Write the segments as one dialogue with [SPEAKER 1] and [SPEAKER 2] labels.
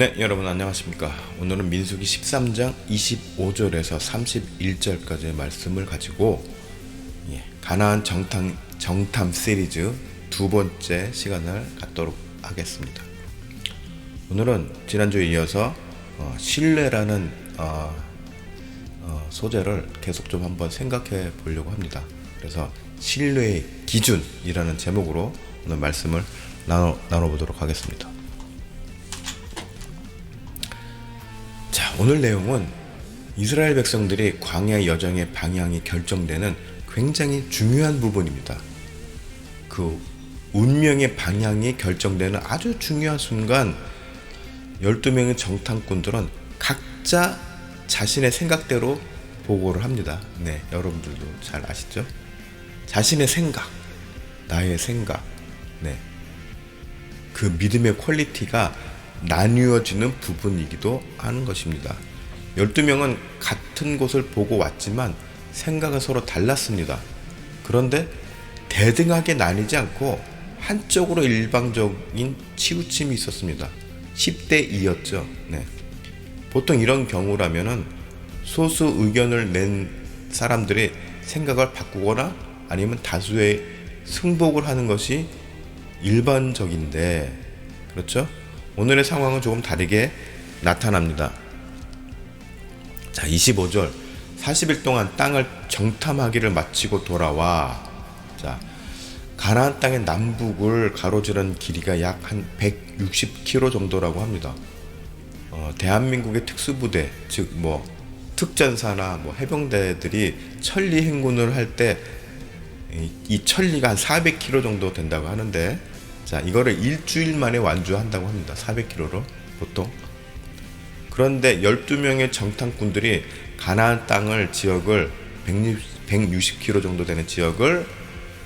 [SPEAKER 1] 네, 여러분 안녕하십니까? 오늘은 민수기 13장 25절에서 31절까지의 말씀을 가지고 예, 가나안 정탐 정탐 시리즈 두 번째 시간을 갖도록 하겠습니다. 오늘은 지난주에 이어서 어, 신뢰라는 어, 어, 소재를 계속 좀 한번 생각해 보려고 합니다. 그래서 신뢰의 기준이라는 제목으로 오늘 말씀을 나눠, 나눠보도록 하겠습니다. 오늘 내용은 이스라엘 백성들이 광야 여정의 방향이 결정되는 굉장히 중요한 부분입니다. 그 운명의 방향이 결정되는 아주 중요한 순간 12명의 정탐꾼들은 각자 자신의 생각대로 보고를 합니다. 네, 여러분들도 잘 아시죠? 자신의 생각, 나의 생각, 네. 그 믿음의 퀄리티가 나뉘어지는 부분이기도 하는 것입니다. 12명은 같은 곳을 보고 왔지만 생각은 서로 달랐습니다. 그런데 대등하게 나뉘지 않고 한쪽으로 일방적인 치우침이 있었습니다. 10대 2였죠. 네. 보통 이런 경우라면은 소수 의견을 낸 사람들이 생각을 바꾸거나 아니면 다수의 승복을 하는 것이 일반적인데 그렇죠? 오늘의 상황은 조금 다르게 나타납니다. 자, 25절. 40일 동안 땅을 정탐하기를 마치고 돌아와. 자, 가나안 땅의 남북을 가로지른 길이가 약 한 160km 정도라고 합니다. 어, 대한민국의 특수부대, 즉 뭐 특전사나 뭐 해병대들이 천리 행군을 할 때 이 천리가 한 400km 정도 된다고 하는데 자, 이거를 일주일 만에 완주한다고 합니다. 400km로 보통. 그런데 12명의 정탐꾼들이 가나안 땅을 지역을 160km 정도 되는 지역을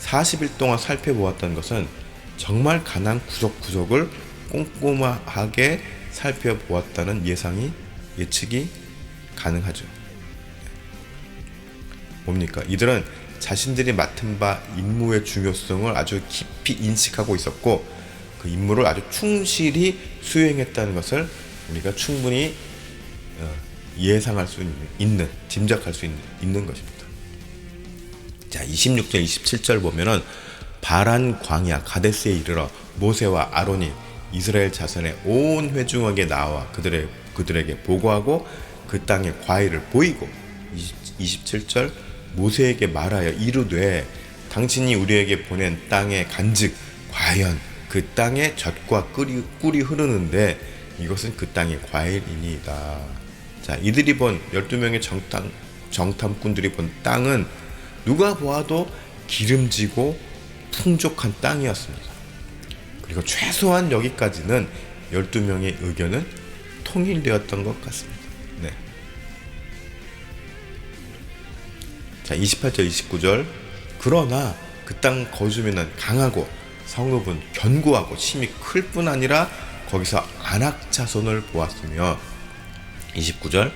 [SPEAKER 1] 40일 동안 살펴보았다는 것은 정말 가나안 구석구석을 꼼꼼하게 살펴보았다는 예상이 예측이 가능하죠. 뭡니까? 이들은 자신들이 맡은 바 임무의 중요성을 아주 깊이 인식하고 있었고 그 임무를 아주 충실히 수행했다는 것을 우리가 충분히 어, 예상할 수 있는, 짐작할 수 있는, 있는 것입니다. 자, 26절, 27절 보면은 바란 광야 가데스에 이르러 모세와 아론이 이스라엘 자손의 온 회중에게 나와 그들의 그들에게 보고하고 그 땅의 과일을 보이고 20, 27절 모세에게 말하여 이르되 당신이 우리에게 보낸 땅의 간즉 과연 그 땅에 젖과 꿀이, 꿀이 흐르는데 이것은 그 땅의 과일이니이다. 자, 이들이 본 12명의 정탐, 정탐꾼들이 본 땅은 누가 보아도 기름지고 풍족한 땅이었습니다. 그리고 최소한 여기까지는 12명의 의견은 통일되었던 것 같습니다. 자, 28절, 29절. 그러나 그 땅 거주민은 강하고 성읍은 견고하고 힘이 클 뿐 아니라 거기서 안악 자손을 보았으며 29절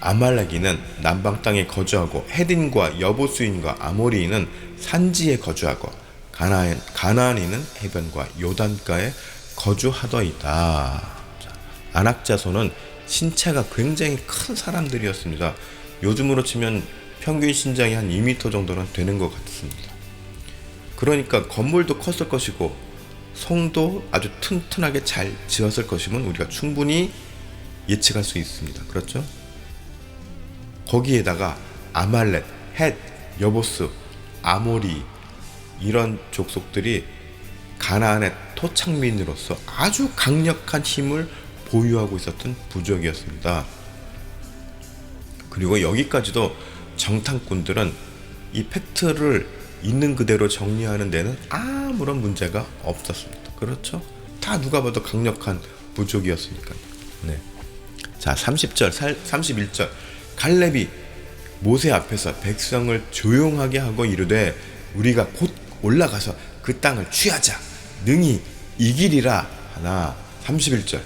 [SPEAKER 1] 아말렉이는 남방 땅에 거주하고 헤딘과 여보수인과 아모리인은 산지에 거주하고 가나안, 가나안인은 해변과 요단가에 거주하더이다. 안악 자손은 신체가 굉장히 큰 사람들이었습니다. 요즘으로 치면 평균 신장이 한 2m 정도는 되는 것 같습니다. 그러니까 건물도 컸을 것이고 성도 아주 튼튼하게 잘 지었을 것이면 우리가 충분히 예측할 수 있습니다. 그렇죠? 거기에다가 아말렉, 헷, 여보스, 아모리 이런 족속들이 가나안의 토착민으로서 아주 강력한 힘을 보유하고 있었던 부족이었습니다. 그리고 여기까지도 정탐꾼들은 이 팩트를 있는 그대로 정리하는 데는 아무런 문제가 없었습니다. 그렇죠? 다 누가 봐도 강력한 부족이었으니까요. 네. 자, 30절, 31절. 갈렙이 모세 앞에서 백성을 조용하게 하고 이르되 우리가 곧 올라가서 그 땅을 취하자. 능히 이기리라 하나. 31절.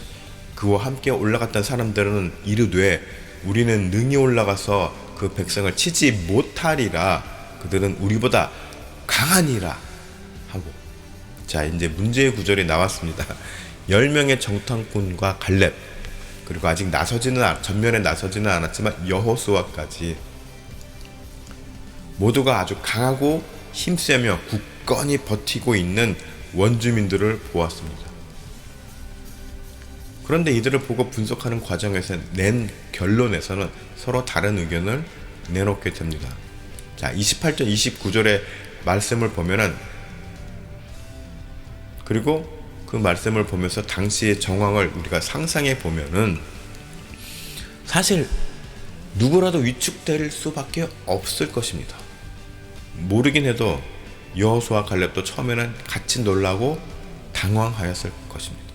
[SPEAKER 1] 그와 함께 올라갔던 사람들은 이르되 우리는 능히 올라가서 그 백성을 치지 못하리라. 그들은 우리보다 강하니라 하고 자 이제 문제의 구절이 나왔습니다. 10명의 정탐꾼과 갈렙 그리고 아직 나서지는 않- 전면에 나서지는 않았지만 여호수아까지 모두가 아주 강하고 힘세며 굳건히 버티고 있는 원주민들을 보았습니다. 그런데 이들을 보고 분석하는 과정에서 낸 결론에서는 서로 다른 의견을 내놓게 됩니다. 자, 28절, 29절의 말씀을 보면은 그리고 그 말씀을 보면서 당시의 정황을 우리가 상상해 보면은 사실 누구라도 위축될 수밖에 없을 것입니다. 모르긴 해도 여호수아 갈렙도 처음에는 같이 놀라고 당황하였을 것입니다.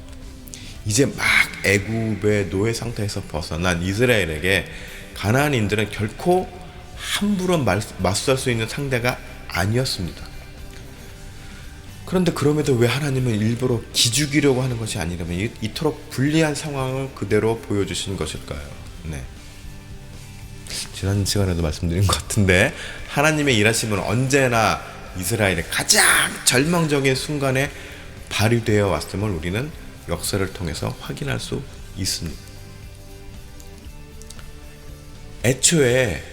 [SPEAKER 1] 이제 막 애굽의 노예 상태에서 벗어난 이스라엘에게 가나안인들은 결코 함부로 말- 맞설 수 있는 상대가 아니었습니다. 그런데 그럼에도 왜 하나님은 일부러 기죽이려고 하는 것이 아니라면 이- 이토록 불리한 상황을 그대로 보여주신 것일까요? 네. 지난 시간에도 말씀드린 것 같은데 하나님의 일하심은 언제나 이스라엘의 가장 절망적인 순간에 발휘되어 왔음을 우리는 역사를 통해서 확인할 수 있습니다. 애초에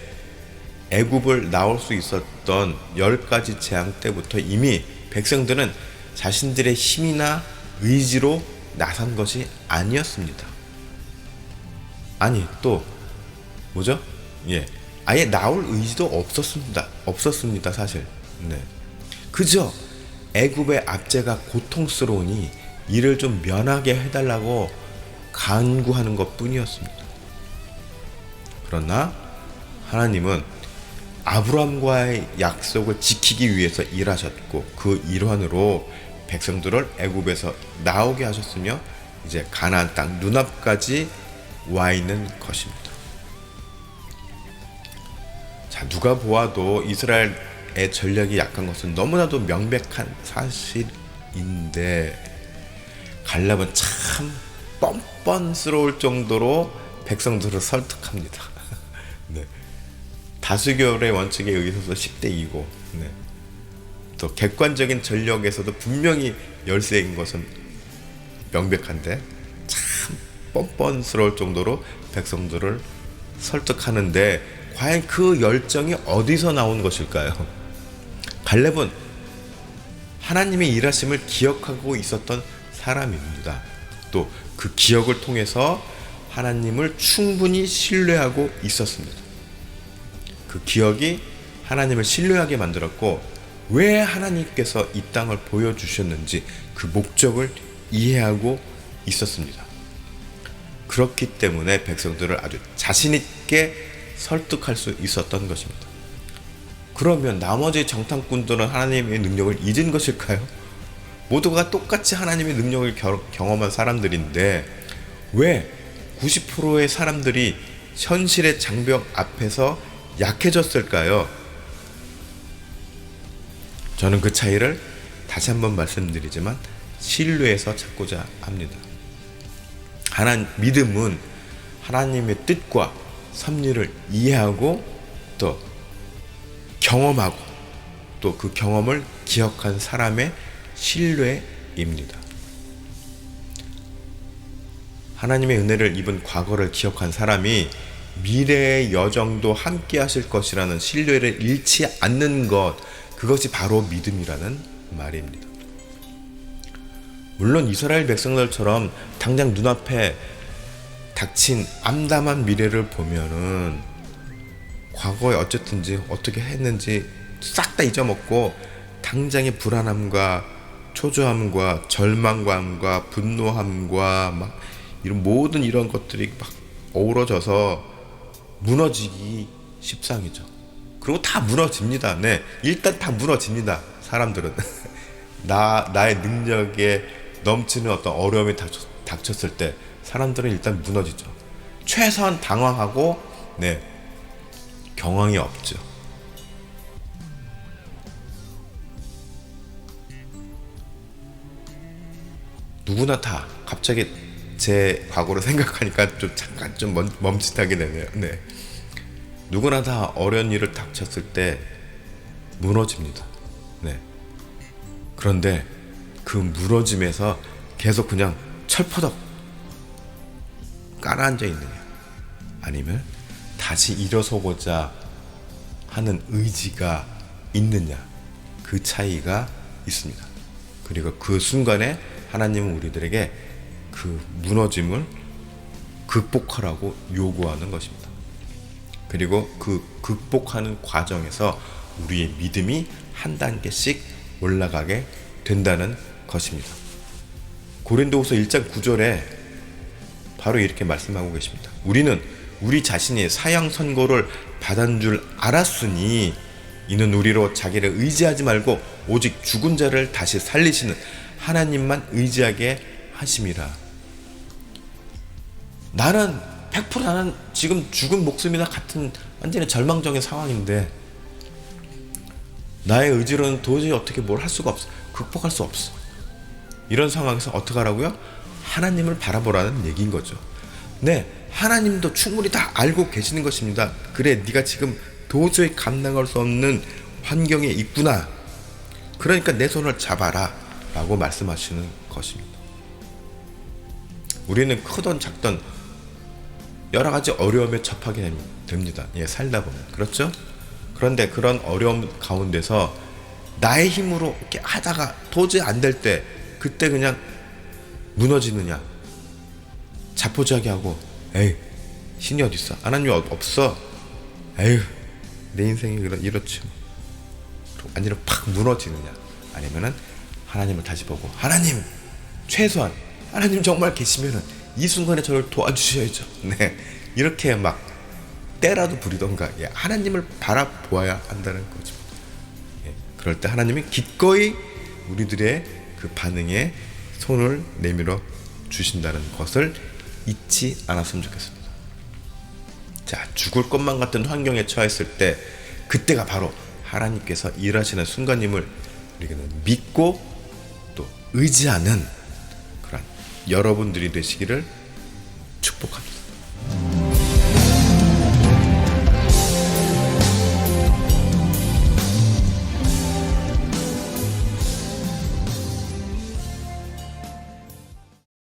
[SPEAKER 1] 애굽을 나올 수 있었던 열 가지 재앙 때부터 이미 백성들은 자신들의 힘이나 의지로 나선 것이 아니었습니다. 아니 또 뭐죠? 예, 아예 나올 의지도 없었습니다. 없었습니다, 사실. 네, 그저 애굽의 압제가 고통스러우니 이를 좀 면하게 해달라고 간구하는 것 뿐이었습니다. 그러나 하나님은 아브라함과의 약속을 지키기 위해서 일하셨고 그 일환으로 백성들을 애굽에서 나오게 하셨으며 이제 가나안 땅 눈앞까지 와 있는 것입니다. 자, 누가 보아도 이스라엘의 전력이 약한 것은 너무나도 명백한 사실인데 갈렙은 참 뻔뻔스러울 정도로 백성들을 설득합니다. 네. 다수결의 원칙에 의해서 10대 2고 네. 또 객관적인 전력에서도 분명히 열세인 것은 명백한데 참 뻔뻔스러울 정도로 백성들을 설득하는데 과연 그 열정이 어디서 나온 것일까요? 갈렙은 하나님의 일하심을 기억하고 있었던 사람입니다. 또 그 기억을 통해서 하나님을 충분히 신뢰하고 있었습니다. 그 기억이 하나님을 신뢰하게 만들었고 왜 하나님께서 이 땅을 보여주셨는지 그 목적을 이해하고 있었습니다. 그렇기 때문에 백성들을 아주 자신있게 설득할 수 있었던 것입니다. 그러면 나머지 정탐꾼들은 하나님의 능력을 잊은 것일까요? 모두가 똑같이 하나님의 능력을 겨- 경험한 사람들인데 왜 90%의 사람들이 현실의 장벽 앞에서 약해졌을까요? 저는 그 차이를 다시 한번 말씀드리지만 신뢰에서 찾고자 합니다. 하나 믿음은 하나님의 뜻과 섭리를 이해하고 또 경험하고 또 그 경험을 기억한 사람의 신뢰입니다. 하나님의 은혜를 입은 과거를 기억한 사람이 미래의 여정도 함께 하실 것이라는 신뢰를 잃지 않는 것, 그것이 바로 믿음이라는 말입니다. 물론 이스라엘 백성들처럼 당장 눈앞에 닥친 암담한 미래를 보면은 과거에 어쨌든지 어떻게 했는지 싹 다 잊어먹고 당장의 불안함과 초조함과 절망감과 분노함과 막 이런 모든 이런 것들이 막 어우러져서 무너지기 십상이죠. 그리고 다 무너집니다. 네, 일단 다 무너집니다. 사람들은 나 나의 능력에 넘치는 어떤 어려움이 닥쳤, 닥쳤을 때 사람들은 일단 무너지죠. 최소한 당황하고 네 경황이 없죠. 누구나 다 갑자기 제 과거를 생각하니까 좀 잠깐 좀 멈, 멈칫하게 되네요. 네. 누구나 다 어려운 일을 닥쳤을 때 무너집니다. 네. 그런데 그 무너짐에서 계속 그냥 철퍼덕 깔아앉아 있느냐 아니면 다시 일어서고자 하는 의지가 있느냐 그 차이가 있습니다. 그리고 그 순간에 하나님은 우리들에게 그 무너짐을 극복하라고 요구하는 것입니다. 그리고 그 극복하는 과정에서 우리의 믿음이 한 단계씩 올라가게 된다는 것입니다. 고린도후서 1장 9절에 바로 이렇게 말씀하고 계십니다. 우리는 우리 자신이 사형 선고를 받은 줄 알았으니 이는 우리로 자기를 의지하지 말고 오직 죽은 자를 다시 살리시는 하나님만 의지하게 하심이라. 나는 100% 나는 지금 죽은 목숨이나 같은 완전히 절망적인 상황인데 나의 의지로는 도저히 어떻게 뭘 할 수가 없어. 극복할 수 없어. 이런 상황에서 어떻게 하라고요? 하나님을 바라보라는 얘기인 거죠. 네, 하나님도 충분히 다 알고 계시는 것입니다. 그래, 네가 지금 도저히 감당할 수 없는 환경에 있구나. 그러니까 내 손을 잡아라. 라고 말씀하시는 것입니다. 우리는 크던 작던 여러 가지 어려움에 접하게 됩- 됩니다. 예, 살다 보면. 그렇죠? 그런데 그런 어려움 가운데서 나의 힘으로 이렇게 하다가 도저히 안 될 때, 그때 그냥 무너지느냐. 자포자기하고, 에이, 신이 어딨어? 하나님 없- 없어. 에휴, 내 인생이 이렇- 이렇지. 그리고 완전히 팍 무너지느냐. 아니면은 하나님을 다시 보고, 하나님, 최소한, 하나님 정말 계시면은 이 순간에 저를 도와주셔야죠. 네. 이렇게 막 때라도 부리던가, 예, 하나님을 바라보아야 한다는 거죠. 예, 그럴 때 하나님이 기꺼이 우리들의 그 반응에 손을 내밀어 주신다는 것을 잊지 않았으면 좋겠습니다. 자, 죽을 것만 같은 환경에 처했을 때 그때가 바로 하나님께서 일하시는 순간임을 우리는 믿고 또 의지하는 그런 여러분들이 되시기를